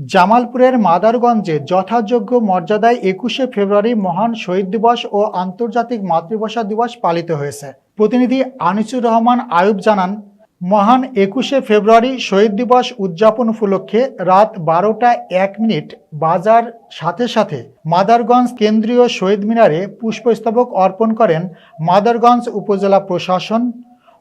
জামালপুরের মাদারগঞ্জে যথাযোগ্য মর্যাদায় একুশে ফেব্রুয়ারি মহান শহীদ দিবস ও আন্তর্জাতিক মাতৃভাষা দিবস পালিত হয়েছে। প্রতিনিধি আনিসুর রহমান আয়ুব জানান, মহান একুশে ফেব্রুয়ারি শহীদ দিবস উদযাপন উপলক্ষে রাত বারোটা এক মিনিট বাজার সাথে সাথে মাদারগঞ্জ কেন্দ্রীয় শহীদ মিনারে পুষ্পস্তবক অর্পণ করেন মাদারগঞ্জ উপজেলা প্রশাসন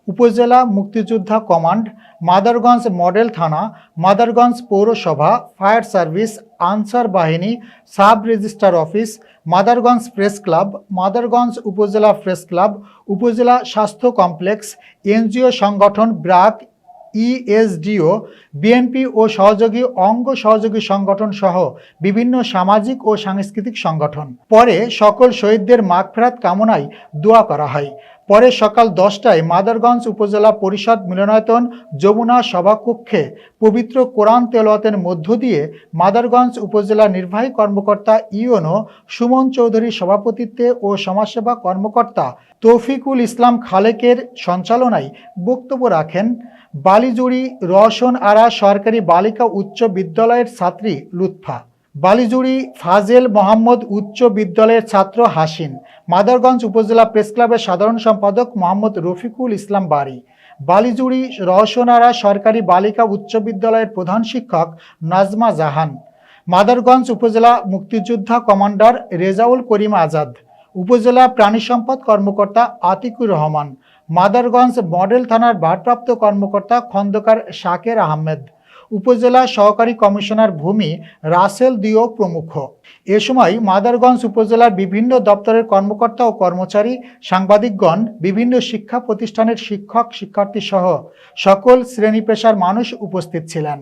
উপজেলা মুক্তিযোদ্ধা কমান্ড, মাদারগঞ্জ মডেল থানা, মাদারগঞ্জ পৌরসভা, ফায়ার সার্ভিস, আনসার বাহিনী, sub registrar office, Madarganj press club, Madarganj উপজেলা প্রেস ক্লাব, উপজেলা স্বাস্থ্য কমপ্লেক্স, এনজিও সংগঠন ব্রাক, ইএসডিও, বিএনপি ও সহযোগী, অঙ্গ সহযোগী সংগঠন সহ বিভিন্ন সামাজিক ও সাংস্কৃতিক সংগঠন। পরে সকল শহীদদের মাগফেরাত কামনায় দোয়া করা হয়। পরে সকাল দশটায় মাদারগঞ্জ উপজেলা পরিষদ মিলনায়তন যমুনা সভাকক্ষে পবিত্র কোরআন তেলাওয়াতের মধ্য দিয়ে মাদারগঞ্জ উপজেলা নির্বাহী কর্মকর্তা ইউনো সুমন চৌধুরীর সভাপতিত্বে ও সমাজসেবা কর্মকর্তা তৌফিকুল ইসলাম খালেকের সঞ্চালনায় বক্তব্য রাখেন বালিজুড়ি রওশন আরা সরকারি বালিকা উচ্চ বিদ্যালয়ের ছাত্রী লুৎফা। বালিজুড়ি ফাজেল মোহাম্মদ উচ্চ বিদ্যালয়ের ছাত্র হাসিন, মাদারগঞ্জ উপজেলা প্রেস ক্লাবের সাধারণ সম্পাদক মোহাম্মদ রফিকুল ইসলাম বাড়ি, বালিজুড়ি রওশনারা সরকারি বালিকা উচ্চ বিদ্যালয়ের প্রধান শিক্ষক নাজমা জাহান, মাদারগঞ্জ উপজেলা মুক্তিযোদ্ধা কমান্ডার রেজাউল করিম আজাদ, উপজেলা প্রাণী সম্পদ কর্মকর্তা আতিকুর রহমান, মাদারগঞ্জ মডেল থানার ভারপ্রাপ্ত কর্মকর্তা খন্দকার শাকের আহমেদ উপজেলা সহকারী কমিশনার ভূমি রাসেল দিও প্রমুখ। এ সময় মাদারগঞ্জ উপজেলার বিভিন্ন দপ্তরের কর্মকর্তা ও কর্মচারী, সাংবাদিকগণ, বিভিন্ন শিক্ষা প্রতিষ্ঠানের শিক্ষক শিক্ষার্থী সহ সকল শ্রেণি পেশার মানুষ উপস্থিত ছিলেন।